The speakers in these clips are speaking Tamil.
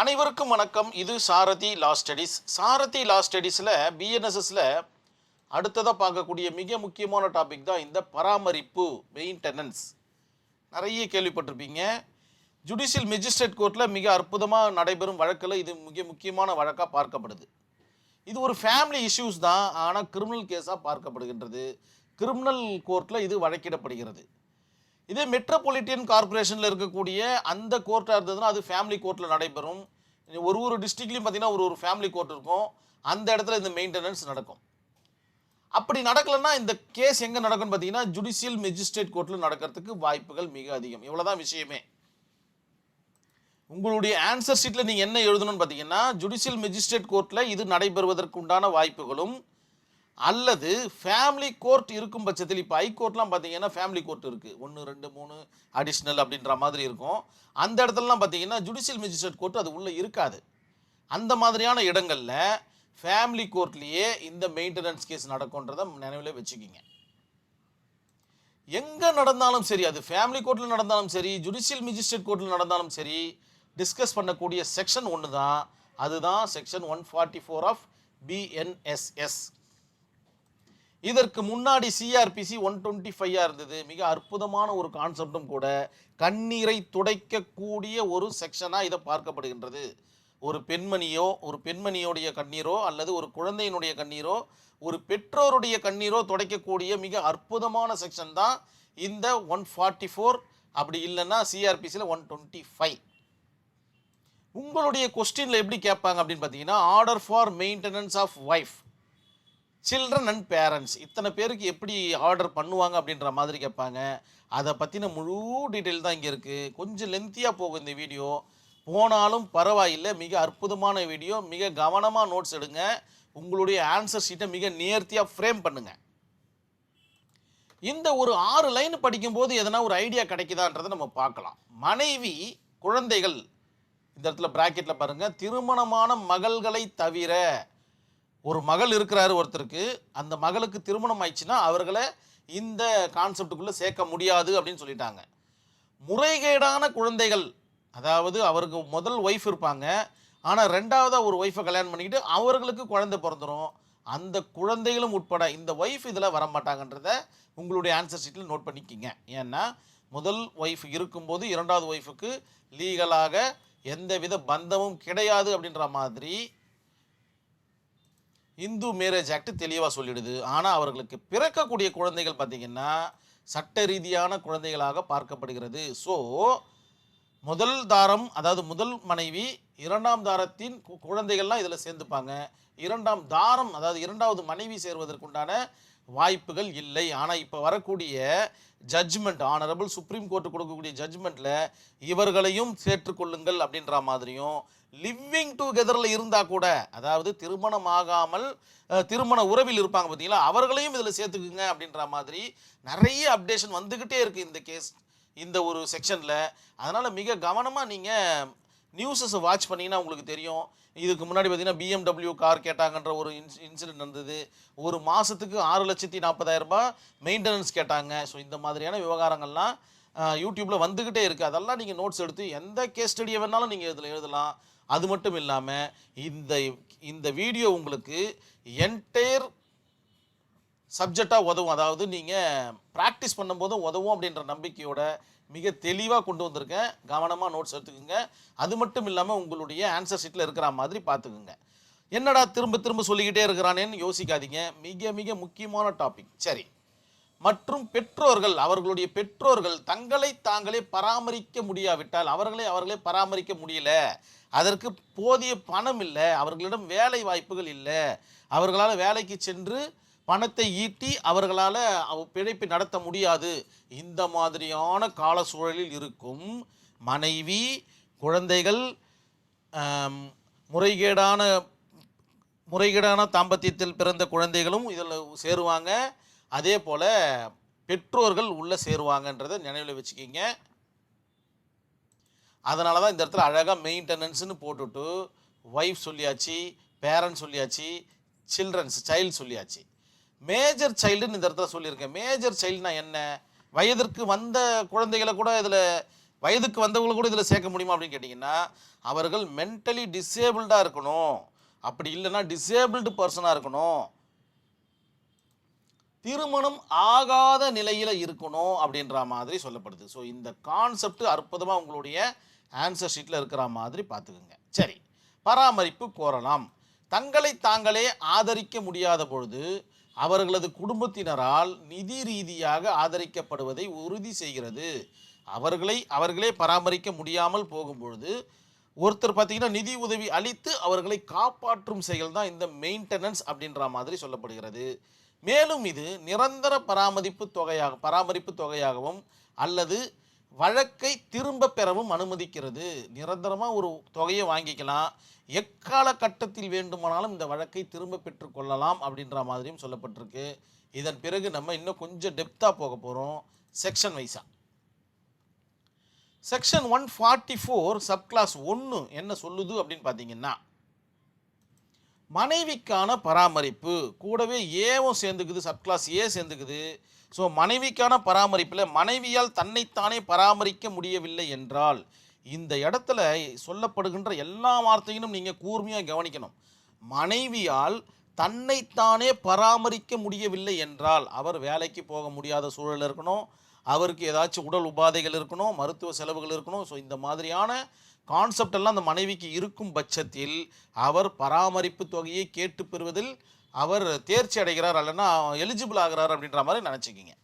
அனைவருக்கும் வணக்கம். இது சாரதி லா ஸ்டடீஸ். சாரதி லா ஸ்டடீஸில் பிஎன்எஸ்எஸில் அடுத்ததாக பார்க்கக்கூடிய மிக முக்கியமான டாபிக் தான் இந்த பராமரிப்பு மெயின்டெனன்ஸ் நிறைய கேள்விப்பட்டிருப்பீங்க. ஜுடிஷியல் மெஜிஸ்ட்ரேட் கோர்ட்டில் மிக அற்புதமாக நடைபெறும் வழக்கில் இது மிக முக்கியமான வழக்காக பார்க்கப்படுது. இது ஒரு ஃபேமிலி இஷ்யூஸ் தான் ஆனால் கிரிமினல் கேஸாக பார்க்கப்படுகின்றது. கிரிமினல் கோர்ட்டில் இது வழக்கிடப்படுகிறது. இதே மெட்ரோபாலிட்டியன் கார்ப்பரேஷனில் இருக்கக்கூடிய அந்த கோர்ட்டாக இருந்ததுன்னா அது ஃபேமிலி கோர்ட்டில் நடைபெறும். ஒரு ஒரு டிஸ்ட்ரிக்ட்லையும் பார்த்தீங்கன்னா ஒரு ஒரு ஃபேமிலி கோர்ட் இருக்கும். அந்த இடத்துல இந்த மெயின்டெனன்ஸ் நடக்கும். அப்படி நடக்கலைன்னா இந்த கேஸ் எங்கே நடக்கும்னு பார்த்தீங்கன்னா ஜுடிஷியல் மெஜிஸ்ட்ரேட் கோர்ட்டில் நடக்கிறதுக்கு வாய்ப்புகள் மிக அதிகம். இவ்வளோதான் விஷயமே. உங்களுடைய ஆன்சர் ஷீட்டில் நீங்கள் என்ன எழுதணும்னு பார்த்தீங்கன்னா ஜுடிஷியல் மெஜிஸ்ட்ரேட் கோர்ட்டில் இது நடைபெறுவதற்கு உண்டான வாய்ப்புகளும் அல்லது ஃபேமிலி கோர்ட் இருக்கும் பட்சத்தில் இப்போ ஹைகோர்ட்லாம் பார்த்தீங்கன்னா ஃபேமிலி கோர்ட் இருக்குது ஒன்று ரெண்டு மூணு அடிஷ்னல் அப்படின்ற மாதிரி இருக்கும். அந்த இடத்துலலாம் பார்த்தீங்கன்னா ஜுடிஷியல் மெஜிஸ்ட்ரேட் கோர்ட் அது உள்ளே இருக்காது. அந்த மாதிரியான இடங்களில் ஃபேமிலி கோர்ட்லேயே இந்த மெயின்டெனன்ஸ் கேஸ் நடக்கும்ன்றதை நினைவில் வச்சுக்கிங்க. எங்கே நடந்தாலும் சரி அது ஃபேமிலி கோர்ட்டில் நடந்தாலும் சரி ஜுடிஷியல் மெஜிஸ்ட்ரேட் கோர்ட்டில் நடந்தாலும் சரி டிஸ்கஸ் பண்ணக்கூடிய செக்ஷன் ஒன்று தான் அதுதான் section one forty four of BNSS இதற்கு முன்னாடி சிஆர்பிசி ஒன் டுவெண்ட்டி ஃபைவாக இருந்தது. மிக அற்புதமான ஒரு கான்செப்டும் கூட கண்ணீரை துடைக்கக்கூடிய ஒரு செக்ஷனாக இதை பார்க்கப்படுகின்றது. ஒரு பெண்மணியோ ஒரு பெண்மணியோடைய கண்ணீரோ அல்லது ஒரு குழந்தையினுடைய கண்ணீரோ ஒரு பெற்றோருடைய கண்ணீரோ துடைக்கக்கூடிய மிக அற்புதமான செக்ஷன் தான் இந்த ஒன் ஃபார்ட்டி ஃபோர் அப்படி இல்லைன்னா சிஆர்பிசியில் ஒன் டுவெண்ட்டி ஃபைவ் உங்களுடைய கொஸ்டினில் எப்படி கேட்பாங்க அப்படின்னு பார்த்தீங்கன்னா order for maintenance of wife children and parents இத்தனை பேருக்கு எப்படி ஆர்டர் பண்ணுவாங்க அப்படின்ற மாதிரி கேட்பாங்க. அதை பற்றின முழு டீட்டெயில் தான் இங்கே இருக்குது கொஞ்சம் லென்த்தியாக போகும் இந்த வீடியோ போனாலும் பரவாயில்லை. மிக அற்புதமான வீடியோ மிக கவனமாக நோட்ஸ் எடுங்க. உங்களுடைய ஆன்சர் ஷீட்டை மிக நேர்த்தியாக ஃப்ரேம் பண்ணுங்கள் இந்த ஒரு ஆறு லைன் படிக்கும்போது எதனா ஒரு ஐடியா கிடைக்குதான்றதை நம்ம பார்க்கலாம். மனைவி குழந்தைகள் இந்த இடத்துல பிராக்கெட்டில் பாருங்கள் திருமணமான மகள்களை தவிர ஒரு மகள் இருக்கிறாரு ஒருத்தருக்கு அந்த மகளுக்கு திருமணம் ஆயிடுச்சுன்னா அவர்களை இந்த கான்செப்டுக்குள்ளே சேர்க்க முடியாது அப்படின்னு சொல்லிட்டாங்க. முறைகேடான குழந்தைகள் அதாவது அவருக்கு முதல் ஒய்ஃப் இருப்பாங்க. ஆனால் ரெண்டாவதாக ஒரு ஒய்ஃபை கல்யாணம் பண்ணிக்கிட்டு அவர்களுக்கு குழந்தை பிறந்துடும் அந்த குழந்தைகளும் உட்பட இந்த ஒய்ஃப் இதில் வரமாட்டாங்கன்றத உங்களுடைய ஆன்சர் ஷீட்டில் நோட் பண்ணிக்கிங்க. ஏன்னா முதல் ஒய்ஃப் இருக்கும்போது இரண்டாவது ஒய்ஃபுக்கு லீகலாக எந்தவித பந்தமும் கிடையாது அப்படின்ற மாதிரி இந்து மேரேஜ் ஆக்ட் தெளிவாக சொல்லிடுது. ஆனால் அவர்களுக்கு பிறக்கக்கூடிய குழந்தைகள் பார்த்திங்கன்னா சட்ட ரீதியான குழந்தைகளாக பார்க்கப்படுகிறது. ஸோ முதல் தாரம் அதாவது முதல் மனைவி இரண்டாம் தாரத்தின் கு- குழந்தைகள்லாம் இதில் சேர்ந்துப்பாங்க. இரண்டாம் தாரம் அதாவது இரண்டாவது மனைவி சேர்வதற்குண்டான வாய்ப்புகள் இல்லை. ஆனால் இப்போ வரக்கூடிய ஜட்ஜ்மெண்ட் ஆனரபிள் சுப்ரீம் கோர்ட்டு கொடுக்கக்கூடிய ஜட்ஜ்மெண்ட்டில் இவர்களையும் சேர்த்துக்கொள்ளுங்கள் அப்படின்ற மாதிரியும் லிவிங் டுகெதரில் இருந்தால் கூட அதாவது திருமணம் ஆகாமல் திருமண உறவில் இருப்பாங்க பார்த்தீங்களா? அவர்களையும் இதில் சேர்த்துக்குங்க அப்படின்ற மாதிரி நிறைய அப்டேஷன் வந்துக்கிட்டே இருக்குது இந்த கேஸ் இந்த ஒரு செக்ஷனில் அதனால் மிக கவனமாக நீங்கள் நியூஸஸை வாட்ச் பண்ணிங்கன்னா உங்களுக்கு தெரியும். இதுக்கு முன்னாடி பார்த்தீங்கன்னா பிஎம்டபிள்யூ கார் கேட்டாங்கன்ற ஒரு இன்ஸ் இன்சிடென்ட் இருந்தது ஒரு மாதத்துக்கு ஆறு லட்சத்தி நாற்பதாயிரம் ரூபாய் மெயின்டெனன்ஸ் கேட்டாங்க. ஸோ இந்த மாதிரியான விவகாரங்கள்லாம் யூடியூப்பில் வந்துக்கிட்டே இருக்குது அதெல்லாம் நீங்கள் நோட்ஸ் எடுத்து எந்த கேஸ் ஸ்டடியை வேணாலும் நீங்கள் இதில் எழுதலாம். அது மட்டும் இல்லாமல் இந்த இந்த வீடியோ உங்களுக்கு என்டையர் சப்ஜெக்டாக உதவும். அதாவது நீங்கள் ப்ராக்டிஸ் பண்ணும்போதும் உதவும் அப்படின்ற நம்பிக்கையோட மிக தெளிவாக கொண்டு வந்திருக்கேன். கவனமாக நோட்ஸ் எடுத்துக்கோங்க. அது மட்டும் இல்லாமல் உங்களுடைய ஆன்சர் ஷீட்டில் இருக்கிற மாதிரி பார்த்துக்குங்க. என்னடா திரும்ப திரும்ப சொல்லிக்கிட்டே இருக்கிறானேன்னு யோசிக்காதீங்க. மிக மிக முக்கியமான டாபிக் சரி. மற்றும் பெற்றோர்கள் அவர்களுடைய பெற்றோர்கள் தங்களை தாங்களே பராமரிக்க முடியாவிட்டால் அவர்களை அவர்களே பராமரிக்க முடியல. அதற்கு போதிய பணம் இல்லை. அவர்களிடம் வேலை வாய்ப்புகள் இல்லை. அவர்களால் வேலைக்கு சென்று பணத்தை ஈட்டி அவர்களால் அவ- பிழைப்பை நடத்த முடியாது. இந்த மாதிரியான கால சூழலில் இருக்கும் மனைவி குழந்தைகள் முறைகேடான முறைகேடான தாம்பத்தியத்தில் பிறந்த குழந்தைகளும் இதில் சேருவாங்க. அதே போல் பெற்றோர்கள் உள்ளே சேருவாங்கன்றதை நினைவில் வச்சுக்கிங்க. அதனால தான் இந்த இடத்துல அழகாக மெயின்டெனன்ஸ்னு போட்டுட்டு ஒய்ஃப் சொல்லியாச்சு பேரண்ட்ஸ் சொல்லியாச்சு சில்ட்ரன்ஸ் சைல்டு சொல்லியாச்சு. மேஜர் சைல்டுன்னு இந்த இடத்துல சொல்லியிருக்கேன். மேஜர் சைல்டுனா என்ன? வயதிற்கு வந்த குழந்தைகளை கூட இதில் வயதுக்கு வந்தவங்களை கூட இதில் சேர்க்க முடியுமா அப்படின்னு கேட்டிங்கன்னா அவர்கள் மென்டலி டிசேபிள்டாக இருக்கணும். அப்படி இல்லைன்னா டிசேபிள்டு பர்சனாக இருக்கணும். திருமணம் ஆகாத நிலையில் இருக்கணும் அப்படின்ற மாதிரி சொல்லப்படுது. ஸோ இந்த கான்செப்ட் அற்புதமாக உங்களுடைய ஆன்சர் ஷீட்டில் இருக்கிற மாதிரி பார்த்துக்குங்க. சரி பராமரிப்பு கோரலாம். தங்களை தாங்களே ஆதரிக்க முடியாத பொழுது அவர்களது குடும்பத்தினரால் நிதி ரீதியாக ஆதரிக்கப்படுவதை உறுதி செய்கிறது. அவர்களை அவர்களே பராமரிக்க முடியாமல் போகும்பொழுது ஒருத்தர் பார்த்தீங்கன்னா நிதி உதவி அளித்து அவர்களை காப்பாற்றும் செயல் தான் இந்த மெயின்டெனன்ஸ் அப்படின்ற மாதிரி சொல்லப்படுகிறது. மேலும் இது நிரந்தர பராமரிப்பு தொகையாக பராமரிப்பு தொகையாகவும் அல்லது வழக்கை திரும்ப பெறவும் அனுமதிக்கிறது. நிரந்தரமாக ஒரு தொகையை வாங்கிக்கலாம். எக்கால கட்டத்தில் வேண்டுமானாலும் இந்த வழக்கை திரும்ப பெற்றுக்கொள்ளலாம் அப்படின்ற மாதிரியும் சொல்லப்பட்டிருக்கு. இதன் பிறகு நம்ம இன்னும் கொஞ்சம் டெப்த்தாக போக போகிறோம் செக்ஷன் வைஸாக section one forty four subclause ஒன்று என்ன சொல்லுது அப்படின்னு பார்த்தீங்கன்னா மனைவிக்கான பராமரிப்பு. கூடவே ஏவும் சேர்ந்துக்குது சப்கிளாஸ் ஏ சேர்ந்துக்குது. ஸோ மனைவிக்கான பராமரிப்பில் மனைவியால் தன்னைத்தானே பராமரிக்க முடியவில்லை என்றால் இந்த இடத்துல சொல்லப்படுகின்ற எல்லா வார்த்தையிலும் நீங்கள் கூர்மையாக கவனிக்கணும். மனைவியால் தன்னைத்தானே பராமரிக்க முடியவில்லை என்றால் அவர் வேலைக்கு போக முடியாத சூழல் இருக்கணும். அவருக்கு ஏதாச்சும் உடல் உபாதைகள் இருக்கணும் மருத்துவ செலவுகள் இருக்கணும். ஸோ இந்த மாதிரியான கான்செப்ட் எல்லாம் அந்த மனைவிக்கு இருக்கும் பட்சத்தில் அவர் பராமரிப்பு தொகையை கேட்டு பெறுவதில் அவர் தேர்ச்சி அடைகிறார் அல்லனா எலிஜிபிள் ஆகிறார் அப்படின்ற மாதிரி நினச்சிக்கிங்க.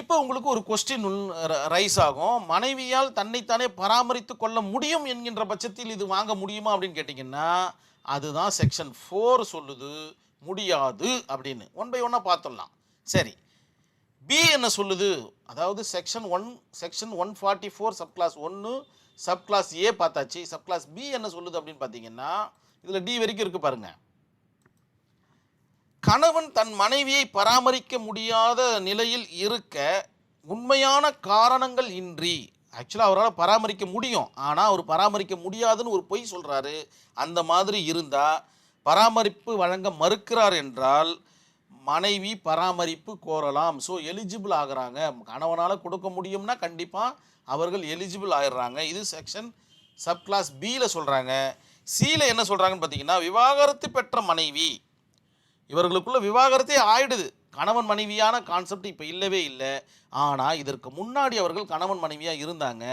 இப்போ உங்களுக்கு ஒரு கொஸ்டின் ரைஸ் ஆகும். மனைவியால் தன்னைத்தானே பராமரித்து கொள்ள முடியும் என்கின்ற பட்சத்தில் இது வாங்க முடியுமா அப்படின்னு கேட்டிங்கன்னா அதுதான் செக்ஷன் ஃபோர் சொல்லுது. முடியாது அப்படின்னு. ஒன் பை ஒன்னாக பார்த்துடலாம். சரி. பி என்ன சொல்லுது? அதாவது section one section one forty four subclause ஒன்று சப் கிளாஸ் ஏ பார்த்தாச்சு. சப் கிளாஸ் பி என்ன சொல்லுது அப்படின்னு பார்த்தீங்கன்னா இதில் டி வரைக்கும் இருக்குது பாருங்கள் கணவன் தன் மனைவியை பராமரிக்க முடியாத நிலையில் இருக்க உண்மையான காரணங்கள் இன்றி ஆக்சுவலாக அவரால் பராமரிக்க முடியும். ஆனால் அவர் பராமரிக்க முடியாதுன்னு ஒரு பொய் சொல்கிறாரு அந்த மாதிரி இருந்தால் பராமரிப்பு வழங்க மறுக்கிறார் என்றால் மனைவி பராமரிப்பு கோரலாம். ஸோ எலிஜிபிள் ஆகிறாங்க. கணவனால் கொடுக்க முடியும்னா கண்டிப்பாக அவர்கள் எலிஜிபிள் ஆயிடுறாங்க. இது செக்ஷன் சப் கிளாஸ் பியில் சொல்கிறாங்க சியில் என்ன சொல்கிறாங்கன்னு பார்த்தீங்கன்னா விவாகரத்து பெற்ற மனைவி இவர்களுக்குள்ள விவாகரத்தே ஆயிடுது. கணவன் மனைவியான கான்செப்ட் இப்போ இல்லவே இல்லை. ஆனால் இதற்கு முன்னாடி அவர்கள் கணவன் மனைவியாக இருந்தாங்க.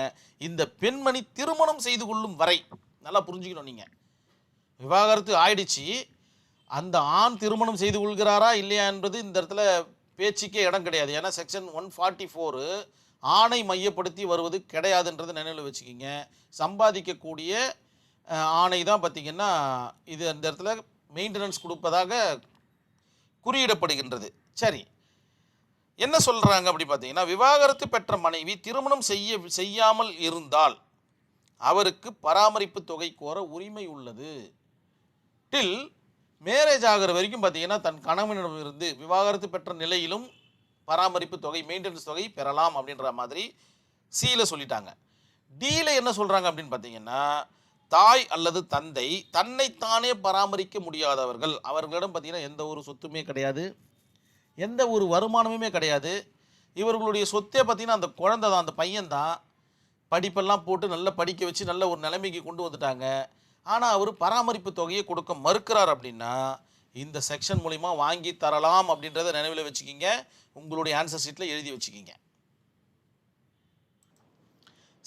இந்த பெண்மணி திருமணம் செய்து கொள்ளும் வரை நல்லா புரிஞ்சுக்கணும் நீங்கள் விவாகரத்து ஆயிடுச்சு. அந்த ஆண் திருமணம் செய்து கொள்கிறாரா இல்லையா என்பது இந்த இடத்துல பேச்சுக்கே இடம் கிடையாது. ஏன்னா செக்ஷன் ஒன் ஃபார்ட்டி ஃபோரு ஆணை மையப்படுத்தி வருவது கிடையாதுன்றதை நினைவில் வச்சுக்கிங்க. சம்பாதிக்கக்கூடிய ஆணை தான் பார்த்திங்கன்னா இது அந்த இடத்துல மெயின்டெனன்ஸ் கொடுப்பதாக குறியிடப்படுகின்றது. சரி. என்ன சொல்கிறாங்க அப்படி பார்த்தீங்கன்னா விவாகரத்து பெற்ற மனைவி திருமணம் செய்ய செய்யாமல் இருந்தால் அவருக்கு பராமரிப்பு தொகை கோர உரிமை உள்ளது. டில் மேரேஜ் ஆகிற வரைக்கும் பார்த்தீங்கன்னா தன் கணவனிடமிருந்து விவாகரத்து பெற்ற நிலையிலும் பராமரிப்பு தொகை மெயின்டெனன்ஸ் தொகை பெறலாம் அப்படின்ற மாதிரி சீல சொல்லிட்டாங்க. டீல என்ன சொல்கிறாங்க அப்படின்னு பார்த்தீங்கன்னா தாய் அல்லது தந்தை தன்னைத்தானே பராமரிக்க முடியாதவர்கள். அவர்களிடம் பார்த்தீங்கன்னா எந்த ஒரு சொத்துமே கிடையாது. எந்த ஒரு வருமானமுமே கிடையாது. இவர்களுடைய சொத்தே பார்த்தீங்கன்னா அந்த குழந்தை தான் அந்த பையன் தான். படிப்பெல்லாம் போட்டு நல்லா படிக்க வச்சு நல்ல ஒரு நிலைமைக்கு கொண்டு வந்துட்டாங்க. ஆனால் அவர் பராமரிப்பு தொகையை கொடுக்க மறுக்கிறார் அப்படின்னா இந்த செக்ஷன் மூலிமா வாங்கி தரலாம் அப்படின்றத நினைவில் வச்சுக்கிங்க. உங்களுடைய ஆன்சர் ஷீட்டில் எழுதி வச்சுக்கிங்க.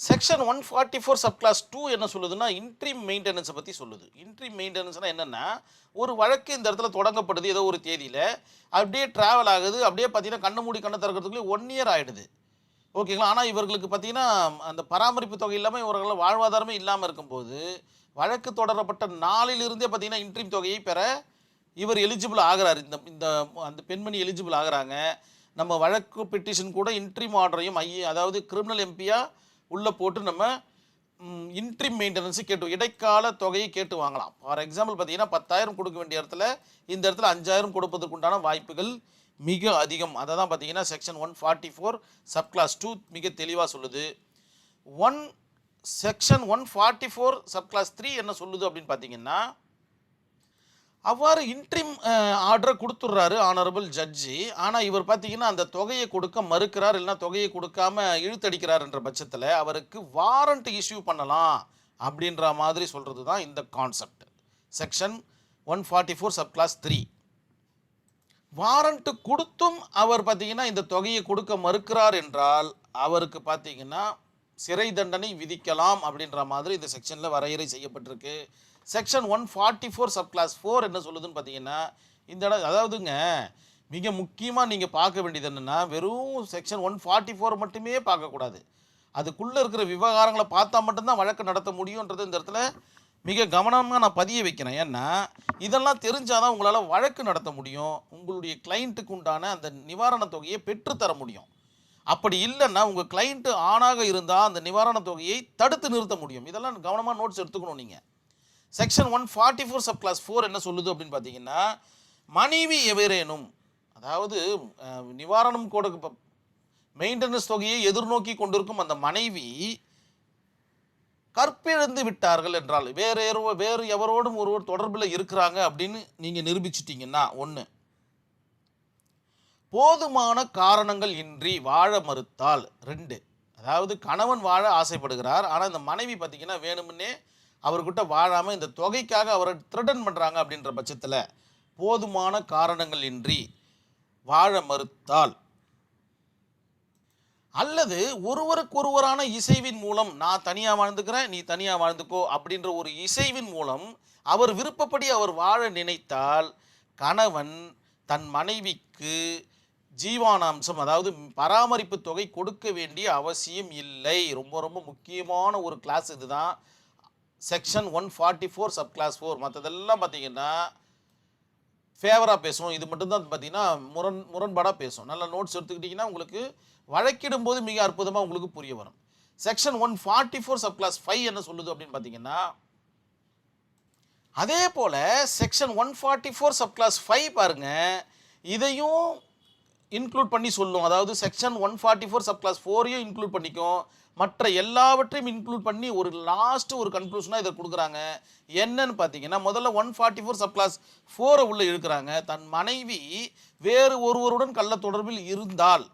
Section one forty four subclause two என்ன சொல்லுதுன்னா இன்ட்ரீம் மெயின்டெனன்ஸை பற்றி சொல்லுது. இன்ட்ரீம் மெயின்டெனன்ஸ்னால் என்னென்னா ஒரு வழக்கு இந்த இடத்துல தொடங்கப்படுது ஏதோ ஒரு தேதியில். அப்படியே ட்ராவல் ஆகுது அப்படியே பார்த்தீங்கன்னா கண்ணு மூடி கண்ணை திறக்கிறதுக்குள்ளே ஒன் இயர் ஆகிடுது ஓகேங்களா ஆனால் இவர்களுக்கு பார்த்தீங்கன்னா அந்த பராமரிப்பு தொகை இல்லாமல் இவர்கள் வாழ்வாதாரமே இல்லாமல் இருக்கும்போது வழக்கு தொடரப்பட்ட நாளிலிருந்தே பார்த்தீங்கன்னா இன்ட்ரீம் தொகையை பெற இவர் எலிஜிபிள் ஆகிறார். இந்த இந்த அந்த பெண்மணி எலிஜிபிள் ஆகுறாங்க. நம்ம வழக்கு பெட்டிஷன் கூட இன்ட்ரீம் ஆர்டரையும் ஐ அதாவது கிரிமினல் எம்பியாக உள்ளே போட்டு நம்ம இன்ட்ரி மெயின்டெனன்ஸு கேட்டு இடைக்கால தொகையை கேட்டு வாங்கலாம். ஃபார் எக்ஸாம்பிள் பார்த்தீங்கன்னா பத்தாயிரம் கொடுக்க வேண்டிய இடத்துல இந்த இடத்துல அஞ்சாயிரம் கொடுப்பதற்குண்டான வாய்ப்புகள் மிக அதிகம். அதை தான் பார்த்தீங்கன்னா section one forty four subclause two மிக தெளிவாக சொல்லுது. One section one forty four subclause three என்ன சொல்லுது அப்படின்னு பார்த்தீங்கன்னா அவ்வாறு இன்ட்ரிம் ஆர்டரை கொடுத்துட்றாரு ஆனரபிள் ஜட்ஜி ஆனால் இவர் பார்த்தீங்கன்னா அந்த தொகையை கொடுக்க மறுக்கிறார் இல்லைன்னா தொகையை கொடுக்காம இழுத்தடிக்கிறாருன்ற பட்சத்தில் அவருக்கு வாரண்ட் இஷ்யூ பண்ணலாம் அப்படின்ற மாதிரி சொல்கிறது தான் இந்த concept section one forty four subclause three warrant கொடுத்தும் அவர் பார்த்தீங்கன்னா இந்த தொகையை கொடுக்க மறுக்கிறார் என்றால் அவருக்கு பார்த்தீங்கன்னா சிறை தண்டனை விதிக்கலாம் அப்படின்ற மாதிரி இந்த செக்ஷனில் வரையறை செய்யப்பட்டிருக்கு. Section one forty four subclause four என்ன சொல்லுதுன்னு பார்த்தீங்கன்னா இந்த இடம் அதாவதுங்க மிக முக்கியமாக நீங்கள் பார்க்க வேண்டியது என்னென்னா வெறும் செக்ஷன் ஒன் ஃபார்ட்டி ஃபோர் மட்டுமே பார்க்கக்கூடாது அதுக்குள்ளே இருக்கிற விவகாரங்களை பார்த்தா மட்டும்தான் வழக்கு நடத்த முடியுன்றது இந்த இடத்துல மிக கவனமாக நான் பதிய வைக்கிறேன். ஏன்னா இதெல்லாம் தெரிஞ்சால் தான் உங்களால் வழக்கு நடத்த முடியும். உங்களுடைய கிளைண்ட்டுக்கு உண்டான அந்த நிவாரணத் தொகையை பெற்றுத்தர முடியும். அப்படி இல்லைன்னா உங்கள் கிளைண்ட்டு ஆணாக இருந்தால் அந்த நிவாரணத் தொகையை தடுத்து நிறுத்த முடியும். இதெல்லாம் கவனமாக நோட்ஸ் எடுத்துக்கணும் நீங்கள் section one forty four subclause four என்ன சொல்லுது அப்படின்னு பார்த்தீங்கன்னா மனைவி எவரேனும் அதாவது நிவாரணம் கொடுக்க மெயின்டெனன்ஸ் தொகையை எதிர்நோக்கி கொண்டிருக்கும் அந்த மனைவி கற்பிழந்து விட்டார்கள் என்றால் வேறு யாரோ- வேறு எவரோடும் ஒருவர் தொடர்பில் இருக்கிறாங்க அப்படின்னு நீங்கள் நிரூபிச்சிட்டிங்கன்னா ஒன்று போதுமான காரணங்கள் இன்றி வாழ மறுத்தால் ரெண்டு. அதாவது கணவன் வாழ ஆசைப்படுகிறார் ஆனால் இந்த மனைவி பார்த்தீங்கன்னா வேணுமுன்னே அவர்கிட்ட வாழாமல் இந்த தொகைக்காக அவரை த்ரெட்டன் பண்ணுறாங்க அப்படின்ற பட்சத்தில் போதுமான காரணங்கள் இன்றி வாழ மறுத்தால் அல்லது ஒருவருக்கொருவரான இசைவின் மூலம் நான் தனியாக வாழ்ந்துக்கிறேன் நீ தனியாக வாழ்ந்துக்கோ அப்படின்ற ஒரு இசைவின் மூலம் அவர் விருப்பப்படி அவர் வாழ நினைத்தால் கணவன் தன் மனைவிக்கு ஜீவானாம்சம் அதாவது பராமரிப்பு தொகை கொடுக்க வேண்டிய அவசியம் இல்லை. ரொம்ப ரொம்ப முக்கியமான ஒரு கிளாஸ் இதுதான். Section one forty four subclause four மற்றதெல்லாம் பார்த்தீங்கன்னா ஃபேவராக பேசும் இது மட்டும்தான் பார்த்தீங்கன்னா முரண் முரண்பாடாக பேசும் நல்ல நோட்ஸ் எடுத்துக்கிட்டிங்கன்னா உங்களுக்கு வழக்கிடும் போது மிக அற்புதமாக உங்களுக்கு புரிய வரும். Section one forty four subclause five என்ன சொல்லுது அப்படின்னு பார்த்தீங்கன்னா அதே போல் section one forty four subclause five பாருங்கள் இதையும் இன்க்ளூட் பண்ணி சொல்லும். அதாவது section one forty four subclause ஃபோரையும் include பண்ணிக்கும். மற்ற எல்லாவற்றையும் இன்க்ளூட் பண்ணி ஒரு லாஸ்ட் ஒரு கன்க்ளூஷனாக இதை கொடுக்குறாங்க. என்னன்னு பார்த்தீங்கன்னா முதல்ல one forty four sub clause ஃபோரை உள்ளே இருக்கிறாங்க தன் மனைவி வேறு ஒருவருடன் கள்ள தொடர்பில் இருந்தால்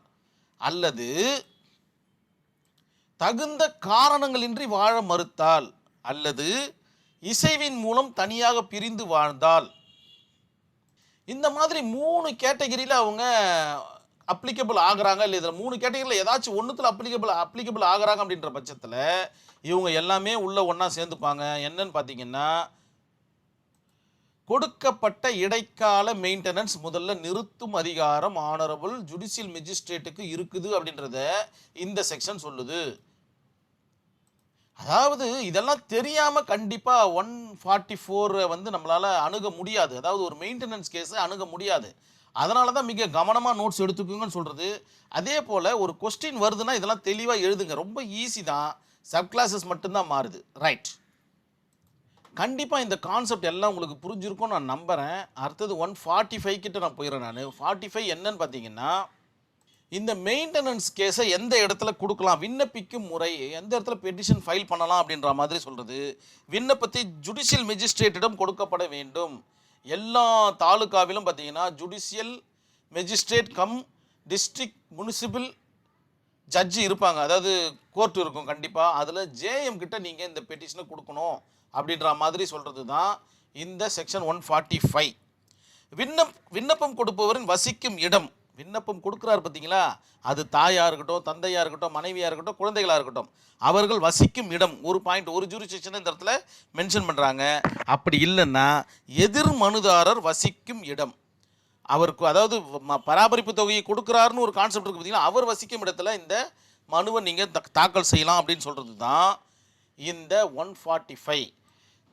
அல்லது தகுந்த காரணங்களின்றி வாழ மறுத்தால் அல்லது இசைவின் மூலம் தனியாக பிரிந்து வாழ்ந்தால். இந்த மாதிரி மூணு கேட்டகரியில் அவங்க அப்ளிகபிள் ஆகுறாங்க? இல்லை இதில் மூணு கேட்டகரியில் ஏதாச்சும் ஒன்றுத்தில் அப்ளிகபிள் அப்ளிகபிள் ஆகுறாங்க அப்படின்ற பட்சத்தில் இவங்க எல்லாமே உள்ள ஒன்றா சேர்ந்துப்பாங்க என்னன்னு பார்த்தீங்கன்னா கொடுக்கப்பட்ட இடைக்கால மெயின்டெனன்ஸ் முதல்ல நிறுத்தும் அதிகாரம் ஆனரபிள் ஜுடிஷியல் மெஜிஸ்ட்ரேட்டுக்கு இருக்குது அப்படின்றத இந்த செக்ஷன் சொல்லுது. அதாவது இதெல்லாம் தெரியாமல் கண்டிப்பாக ஒன் ஃபார்ட்டி ஃபோரை வந்து நம்மளால் அணுக முடியாது. அதாவது ஒரு மெயின்டெனன்ஸ் கேஸை அணுக முடியாது. அதனால தான் மிக கவனமாக நோட்ஸ் எடுத்துக்கோங்கன்னு சொல்கிறது அதே போல் ஒரு கொஸ்டின் வருதுன்னா இதெல்லாம் தெளிவாக எழுதுங்க. ரொம்ப ஈஸி தான். சப் கிளாஸஸ் மட்டும்தான் மாறுது. ரைட் கண்டிப்பாக இந்த கான்செப்ட் எல்லாம் உங்களுக்கு புரிஞ்சிருக்கும் நான் நம்புகிறேன் அடுத்தது ஒன் ஃபார்ட்டி ஃபைவ் கிட்ட நான் போயிடுறேன் நான். ஃபார்ட்டி ஃபைவ் என்னன்னு பார்த்தீங்கன்னா இந்த மெயின்டெனன்ஸ் கேஸை எந்த இடத்துல கொடுக்கலாம்? விண்ணப்பிக்கும் முறை எந்த இடத்துல பெட்டிஷன் ஃபைல் பண்ணலாம் அப்படின்ற மாதிரி சொல்கிறது விண்ணப்பத்தை ஜுடிஷியல் மெஜிஸ்ட்ரேட்டிடம் கொடுக்கப்பட வேண்டும். எல்லா தாலுகாவிலும் பார்த்தீங்கன்னா judicial magistrate cum district municipal judge இருப்பாங்க. அதாவது கோர்ட் இருக்கும் கண்டிப்பாக அதில் ஜேஎம் கிட்ட நீங்கள் இந்த பெட்டிஷனை கொடுக்கணும் அப்படின்ற மாதிரி சொல்கிறது தான் இந்த செக்ஷன் ஒன் ஃபார்ட்டி ஃபைவ் விண்ணப் விண்ணப்பம் கொடுப்பவரின் வசிக்கும் இடம் விண்ணப்பம் கொடுக்குறாரு பார்த்தீங்களா? அது தாயாக இருக்கட்டும் தந்தையாக இருக்கட்டும் மனைவியாக இருக்கட்டும் குழந்தைகளாக இருக்கட்டும். அவர்கள் வசிக்கும் இடம் ஒரு பாயிண்ட் ஒரு ஜூரிஸ்டிக்ஷன் இந்த இடத்துல மென்ஷன் பண்ணுறாங்க அப்படி இல்லைன்னா எதிர் மனுதாரர் வசிக்கும் இடம். அவருக்கு அதாவது பராமரிப்பு தொகையை கொடுக்குறாருன்னு ஒரு கான்செப்ட் இருக்குது பார்த்தீங்கன்னா அவர் வசிக்கும் இடத்துல இந்த மனுவை நீங்கள் தாக்கல் செய்யலாம் அப்படின்னு சொல்கிறது தான் இந்த ஒன் ஃபார்ட்டி ஃபைவ்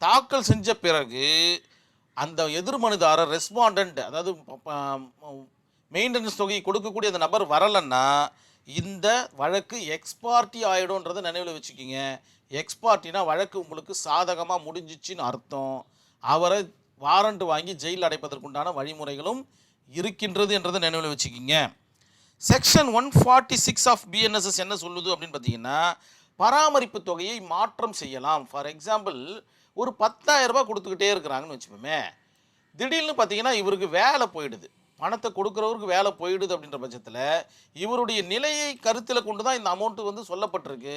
தாக்கல் செஞ்ச பிறகு அந்த எதிர்மனுதாரர் ரெஸ்பாண்டன்ட் அதாவது மெயின்டெனன்ஸ் தொகையை கொடுக்கக்கூடிய அந்த நபர் வரலன்னா இந்த வழக்கு எக்ஸ்பார்ட்டி ஆகிடும்ன்றதை நினைவில் வச்சுக்கிங்க. எக்ஸ்பார்ட்டினா வழக்கு உங்களுக்கு சாதகமாக முடிஞ்சிச்சின்னு அர்த்தம். அவரை வாரண்ட் வாங்கி ஜெயில் அடைப்பதற்குண்டான வழிமுறைகளும் இருக்கின்றது என்றதை நினைவில் வச்சுக்கிங்க. Section one forty six of BNSS என்ன சொல்லுது அப்படின்னு பார்த்தீங்கன்னா பராமரிப்பு தொகையை மாற்றம் செய்யலாம். ஃபார் எக்ஸாம்பிள் ஒரு பத்தாயிரரூபா கொடுத்துக்கிட்டே இருக்கிறாங்கன்னு வச்சுப்போமே திடீர்னு பார்த்தீங்கன்னா இவருக்கு வேலை போயிடுது. பணத்தை கொடுக்குறவருக்கு வேலை போயிடுது அப்படின்ற பட்சத்தில் இவருடைய நிலையை கருத்தில் கொண்டு தான் இந்த அமௌண்ட்டு வந்து சொல்லப்பட்டிருக்கு.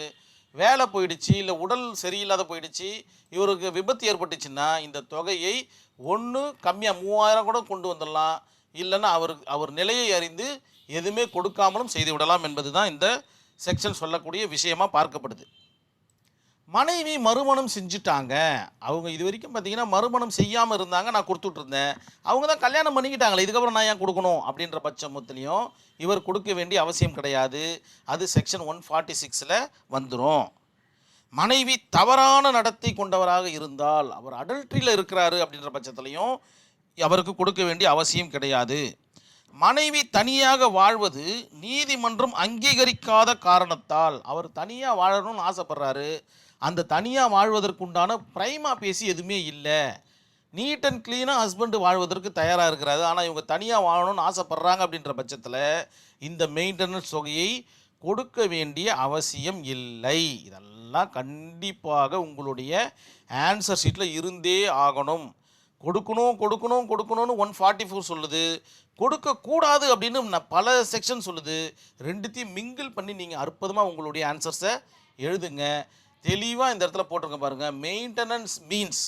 வேலை போயிடுச்சு இல்லை உடல் சரியில்லாத போயிடுச்சு இவருக்கு விபத்து ஏற்பட்டுச்சுன்னா இந்த தொகையை ஒன்று கம்மியாக மூவாயிரம் கூட கொண்டு வந்துடலாம். இல்லைன்னா அவருக்கு அவர் நிலையை அறிந்து எதுவுமே கொடுக்காமலும் செய்து விடலாம் என்பது தான் இந்த செக்ஷன் சொல்லக்கூடிய விஷயமா பார்க்கப்படுது. மனைவி மறுமணம் செஞ்சுட்டாங்க. அவங்க இது வரைக்கும் பார்த்தீங்கன்னா மறுமணம் செய்யாமல் இருந்தாங்க. நான் கொடுத்துட்ருந்தேன். அவங்க தான் கல்யாணம் பண்ணிக்கிட்டாங்களே. இதுக்கப்புறம் நான் ஏன் கொடுக்கணும்? அப்படின்ற பட்சமத்துலேயும் இவர் கொடுக்க வேண்டிய அவசியம் கிடையாது. அது செக்ஷன் ஒன் ஃபார்ட்டி சிக்ஸில் வந்துடும் மனைவி தவறான நடத்தை கொண்டவராக இருந்தால் அவர் அடல்ட்ரியில் இருக்கிறாரு அப்படின்ற பட்சத்துலையும் அவருக்கு கொடுக்க வேண்டிய அவசியம் கிடையாது. மனைவி தனியாக வாழ்வது நீதிமன்றம் அங்கீகரிக்காத காரணத்தால் அவர் தனியாக வாழணும்னு ஆசைப்படுறாரு. அந்த தனியாக வாழ்வதற்குண்டான ப்ரைமா பேசி எதுவுமே இல்லை. நீட் அண்ட் க்ளீனாக ஹஸ்பண்டு வாழ்வதற்கு தயாராக இருக்கிறாரு. ஆனால் இவங்க தனியாக வாழணும்னு ஆசைப்படுறாங்க அப்படின்ற பட்சத்தில் இந்த மெயின்டெனன்ஸ் தொகையை கொடுக்க வேண்டிய அவசியம் இல்லை. இதெல்லாம் கண்டிப்பாக உங்களுடைய ஆன்சர் ஷீட்டில் இருந்தே ஆகணும். கொடுக்கணும் கொடுக்கணும் கொடுக்கணும்னு ஒன் ஃபார்ட்டி ஃபோர் சொல்லுது. கொடுக்கக்கூடாது அப்படின்னு பல செக்ஷன் சொல்லுது. ரெண்டுத்தையும் மிங்கிள் பண்ணி நீங்கள் அற்புதமாக உங்களுடைய ஆன்சர்ஸை எழுதுங்க. தெளிவாக இந்த இடத்துல போட்டிருக்க பாருங்கள் மெயின்டெனன்ஸ் மீன்ஸ்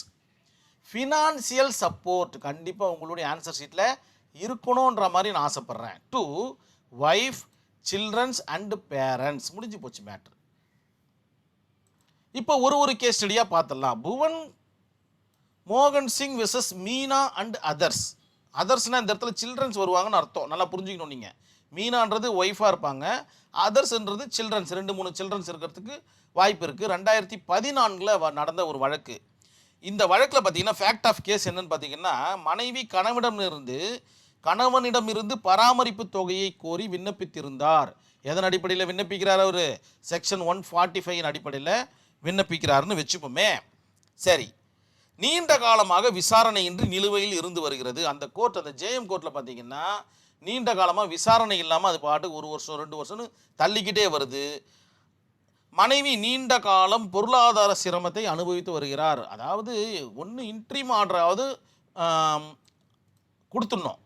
ஃபினான்சியல் சப்போர்ட் கண்டிப்பாக உங்களுடைய ஆன்சர் ஷீட்டில் இருக்கணுன்ற மாதிரி நான் ஆசைப்பட்றேன். To wife childrens and parents முடிஞ்சு போச்சு மேட்ரு இப்போ ஒரு ஒரு கேஸ் ஸ்டடியாக பார்த்துடலாம் புவன் மோகன் Singh versus Meena and others அதர்ஸ்னால் இந்த இடத்துல சில்ட்ரன்ஸ் வருவாங்கன்னு அர்த்தம். நல்லா புரிஞ்சுக்கணும் நீங்கள் மீனான்றது ஒய்ஃபாக இருப்பாங்க. அதர்ஸ்ன்றது சில்ட்ரன்ஸ் ரெண்டு மூணு சில்ட்ரன்ஸ் இருக்கிறதுக்கு வாய்ப்பு இருக்குது ரெண்டாயிரத்தி பதினான்கில் நடந்த ஒரு வழக்கு. இந்த வழக்கில் பார்த்தீங்கன்னா ஃபேக்ட் ஆஃப் கேஸ் என்னன்னு பார்த்தீங்கன்னா மனைவி கணவனிடமிருந்து கணவனிடமிருந்து பராமரிப்பு தொகையை கோரி விண்ணப்பித்திருந்தார். எதன் அடிப்படையில் விண்ணப்பிக்கிறார் அவர்? செக்ஷன் ஒன் ஃபார்ட்டி ஃபைவ் அடிப்படையில் விண்ணப்பிக்கிறாருன்னு வச்சுப்போமே. சரி. நீண்ட காலமாக விசாரணையின்றி நிலுவையில் இருந்து வருகிறது. அந்த கோர்ட் அந்த ஜேஎம் கோர்ட்டில் பார்த்தீங்கன்னா நீண்ட காலமாக விசாரணை இல்லாமல் அது பாட்டுக்கு ஒரு வருஷம் ரெண்டு வருஷம்னு தள்ளிக்கிட்டே வருது. மனைவி நீண்ட காலம் பொருளாதார சிரமத்தை அனுபவித்து வருகிறார். அதாவது ஒன்று இன்ட்ரீம் ஆர்டராவது கொடுத்துடணும்.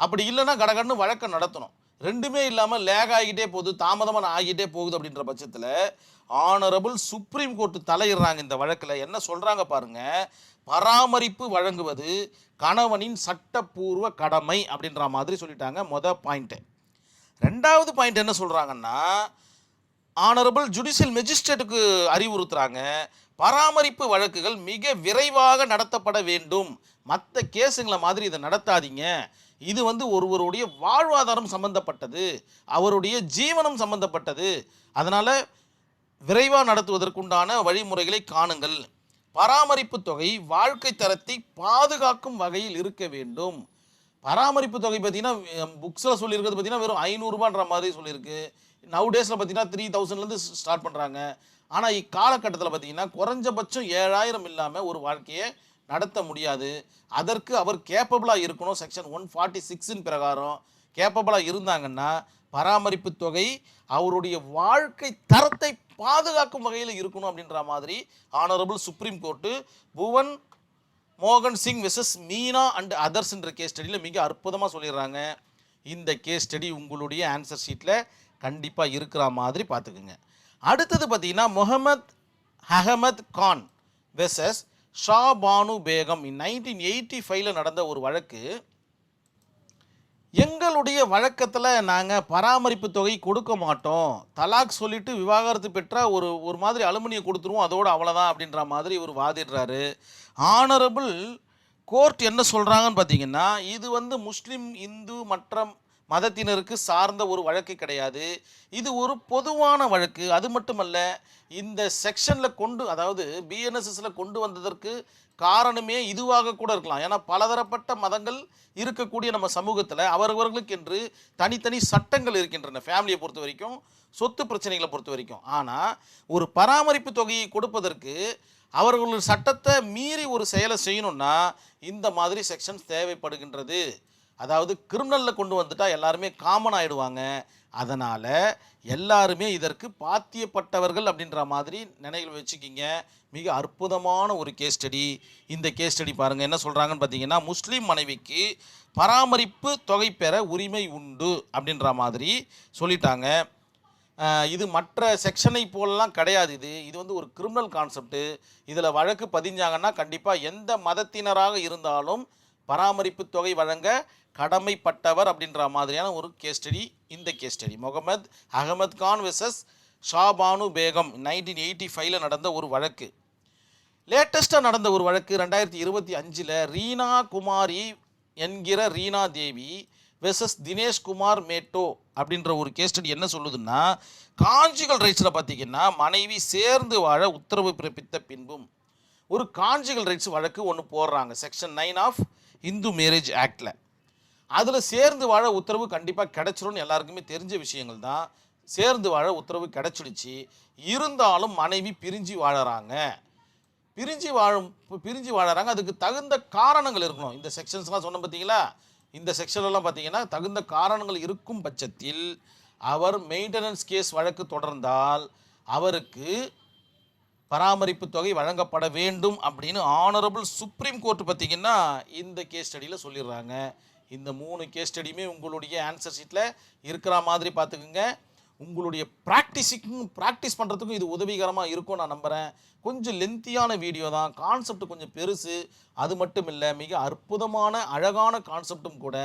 அப்படி இல்லைன்னா கடகடன்னு வழக்கை நடத்தணும். ரெண்டுமே இல்லாமல் லேக் ஆகிட்டே போகுது தாமதமாக ஆகிட்டே போகுது அப்படின்ற பட்சத்தில் ஆனரபிள் சுப்ரீம் கோர்ட்டு தலையிடுறாங்க இந்த வழக்கில். என்ன சொல்கிறாங்க பாருங்கள் பராமரிப்பு வழங்குவது கணவனின் சட்டப்பூர்வ கடமை அப்படின்ற மாதிரி சொல்லிட்டாங்க. மொதல் பாயிண்ட்டு ரெண்டாவது பாயிண்ட் என்ன சொல்கிறாங்கன்னா ஆனரபிள் ஜுடிஷியல் மெஜிஸ்ட்ரேட்டுக்கு அறிவுறுத்துகிறாங்க பராமரிப்பு வழக்குகள் மிக விரைவாக நடத்தப்பட வேண்டும். மற்ற கேஸுங்களை மாதிரி இதை நடத்தாதீங்க. இது வந்து ஒருவருடைய வாழ்வாதாரம் சம்பந்தப்பட்டது. அவருடைய ஜீவனம் சம்பந்தப்பட்டது. அதனால் விரைவாக நடத்துவதற்குண்டான வழிமுறைகளை காணுங்கள். பராமரிப்பு தொகை வாழ்க்கை தரத்தை பாதுகாக்கும் வகையில் இருக்க வேண்டும். பராமரிப்பு தொகை பார்த்தீங்கன்னா புக்ஸில் சொல்லியிருக்கிறது பார்த்தீங்கன்னா வெறும் ஐநூறுரூபான்ற மாதிரி சொல்லியிருக்கு. நவு டேஸில் பார்த்தீங்கன்னா த்ரீ தௌசண்ட்லேருந்து ஸ்டார்ட் பண்ணுறாங்க ஆனால் இக்காலகட்டத்தில் பார்த்தீங்கன்னா குறைஞ்சபட்சம் ஏழாயிரம் இல்லாமல் ஒரு வாழ்க்கையை நடத்த முடியாது. அதற்கு அவர் கேப்பபிளாக இருக்கணும். செக்ஷன் ஒன் ஃபார்ட்டி சிக்ஸின் பிரகாரம் கேப்பபிளாக இருந்தாங்கன்னா பராமரிப்பு தொகை அவருடைய வாழ்க்கை தரத்தை பாதுகாக்கும் வகையில் இருக்கணும் அப்படின்ற மாதிரி ஆனரபிள் சுப்ரீம் கோர்ட்டு புவன் மோகன் சிங் விசஸ் மீனா அண்ட் அதர்ஸ்ன்ற கேஸ் ஸ்டடியில் மிக அற்புதமாக சொல்லிடுறாங்க. இந்த கேஸ் ஸ்டடி உங்களுடைய ஆன்சர் ஷீட்டில் கண்டிப்பாக இருக்கிற மாதிரி பார்த்துக்குங்க. அடுத்தது பார்த்தீங்கன்னா Mohammad Ahmed Khan versus Shah Bano Begum nineteen eighty ஃபைவ்ல நடந்த ஒரு வழக்கு எங்களுடைய வழக்கத்தில் நாங்கள் பராமரிப்பு தொகை கொடுக்க மாட்டோம். தலாக் சொல்லிட்டு விவாகரத்து பெற்றால் ஒரு ஒரு மாதிரி அலுமினியம் கொடுத்துருவோம் அதோடு அவ்வளோதான் அப்படின்ற மாதிரி இவர் வாதிடுறாரு. ஆனரபிள் கோர்ட் என்ன சொல்கிறாங்கன்னு பார்த்தீங்கன்னா இது வந்து முஸ்லீம் இந்து மற்ற மதத்தினருக்கு சார்ந்த ஒரு வழக்கு கிடையாது. இது ஒரு பொதுவான வழக்கு. அது மட்டுமல்ல இந்த செக்ஷனில் கொண்டு அதாவது பிஎன்எஸ்எஸில் கொண்டு வந்ததற்கு காரணமே இதுவாக கூட இருக்கலாம். ஏன்னா பலதரப்பட்ட மதங்கள் இருக்கக்கூடிய நம்ம சமூகத்தில் அவரவர்களுக்கு என்று தனித்தனி சட்டங்கள் இருக்கின்றன ஃபேமிலியை பொறுத்த வரைக்கும் சொத்து பிரச்சனைகளை பொறுத்த வரைக்கும். ஆனால் ஒரு பராமரிப்பு தொகையை கொடுப்பதற்கு அவர்கள் சட்டத்தை மீறி ஒரு செயலை செய்யணும்னா இந்த மாதிரி செக்ஷன்ஸ் தேவைப்படுகின்றது. அதாவது கிரிமினலில் கொண்டு வந்துட்டால் எல்லாருமே காமன் ஆகிடுவாங்க அதனால் எல்லாருமே இதற்கு பாத்தியப்பட்டவர்கள் அப்படின்ற மாதிரி நினைவில் வச்சுக்கிங்க. மிக அற்புதமான ஒரு கேஸ் ஸ்டடி இந்த கேஸ் ஸ்டடி பாருங்கள் என்ன சொல்கிறாங்கன்னு பார்த்தீங்கன்னா முஸ்லீம் மனைவிக்கு பராமரிப்பு தொகை பெற உரிமை உண்டு அப்படின்ற மாதிரி சொல்லிட்டாங்க. இது மற்ற செக்ஷனை போலலாம் கிடையாது இது. இது வந்து ஒரு கிரிமினல் கான்செப்ட்டு இதில் வழக்கு பதிஞ்சாங்கன்னா கண்டிப்பாக எந்த மதத்தினராக இருந்தாலும் பராமரிப்பு தொகை வழங்க கடமைப்பட்டவர் அப்படின்ற மாதிரியான ஒரு கேஸ் ஸ்டடி இந்த case study Mohammad Ahmed Khan versus Shahbano Begum nineteen eighty ஃபைவ்ல நடந்த ஒரு வழக்கு. லேட்டஸ்ட்டாக நடந்த ஒரு வழக்கு ரெண்டாயிரத்தி இருபத்தி அஞ்சில் ரீனா குமாரி என்கிற ரீனா தேவி வெசஸ் தினேஷ் குமார் மேட்டோ அப்படின்ற ஒரு கேஸ் ஸ்டடி என்ன சொல்லுதுன்னா காஞ்சிகள் ரைட்ஸில் பார்த்தீங்கன்னா மனைவி சேர்ந்து வாழ உத்தரவு பிறப்பித்த பின்பும் ஒரு காஞ்சிகள் ரைட்ஸ் வழக்கு ஒன்று போடுறாங்க. Section nine of Hindu marriage ஆக்டில் அதில் சேர்ந்து வாழ உத்தரவு கண்டிப்பாக கிடைச்சிரும்னு எல்லாருக்குமே தெரிஞ்ச விஷயங்கள் தான். சேர்ந்து வாழ உத்தரவு கிடச்சிடுச்சு. இருந்தாலும் மனைவி பிரிஞ்சு வாழறாங்க. பிரிஞ்சு வாழும் பிரிஞ்சு வாழறாங்க. அதுக்கு தகுந்த காரணங்கள் இருக்கணும். இந்த செக்ஷன்ஸ்லாம் சொன்ன பார்த்தீங்களா இந்த செக்ஷன்லாம் பார்த்தீங்கன்னா தகுந்த காரணங்கள் இருக்கும் பட்சத்தில் அவர் மெயின்டெனன்ஸ் கேஸ் வழக்கு தொடர்ந்தால் அவருக்கு பராமரிப்பு தொகை வழங்கப்பட வேண்டும் அப்படின்னு ஆனரபிள் சுப்ரீம் கோர்ட் பார்த்தீங்கன்னா இந்த கேஸ் ஸ்டடியில் சொல்லிடுறாங்க. இந்த மூணு கேஸ் ஸ்டடியுமே உங்களுடைய ஆன்சர் ஷீட்டில் இருக்கிற மாதிரி பார்த்துக்குங்க. உங்களுடைய ப்ராக்டிஸுக்கும் ப்ராக்டிஸ் பண்ணுறதுக்கும் இது உதவிகரமாக இருக்கும் நான் நம்புகிறேன் கொஞ்சம் லென்த்தியான வீடியோ தான். கான்செப்ட் கொஞ்சம் பெருசு. அது மட்டும் இல்லை மிக அற்புதமான அழகான கான்செப்டும் கூட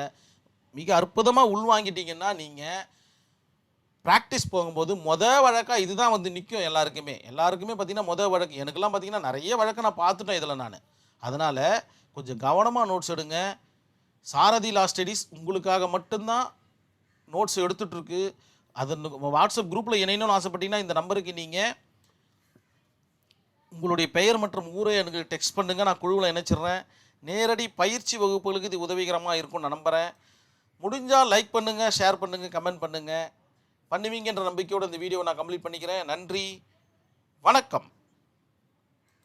மிக அற்புதமாக உள்வாங்கிட்டீங்கன்னா நீங்கள் ப்ராக்டிஸ் போகும்போது மொதல் வழக்காக இதுதான் வந்து நிற்கும் எல்லாருக்குமே. எல்லாருக்குமே பார்த்தீங்கன்னா மொதல் வழக்கு. எனக்கெல்லாம் பார்த்தீங்கன்னா நிறைய வழக்கு நான் பார்த்துட்டேன் இதில் நான். அதனால் கொஞ்சம் கவனமாக நோட்ஸ் எடுங்க. சாரதி லா ஸ்டடீஸ் உங்களுக்காக மட்டும்தான் நோட்ஸ் எடுத்துகிட்ருக்கு அது வாட்ஸ்அப் குரூப்பில் இணையணும்னு ஆசைப்பட்டீங்கன்னா இந்த நம்பருக்கு நீங்கள் உங்களுடைய பெயர் மற்றும் ஊரை எனக்கு டெக்ஸ்ட் பண்ணுங்கள் நான் குழுவில் இணைச்சிடுறேன். நேரடி பயிற்சி வகுப்புகளுக்கு இது உதவிகரமாக இருக்கும்னு நான் நம்புகிறேன் முடிஞ்சால் லைக் பண்ணுங்கள் ஷேர் பண்ணுங்கள் கமெண்ட் பண்ணுங்கள் பண்ணுவீங்கன்ற நம்பிக்கையோடு இந்த வீடியோவை நான் கம்ப்ளீட் பண்ணிக்கிறேன். நன்றி. வணக்கம்.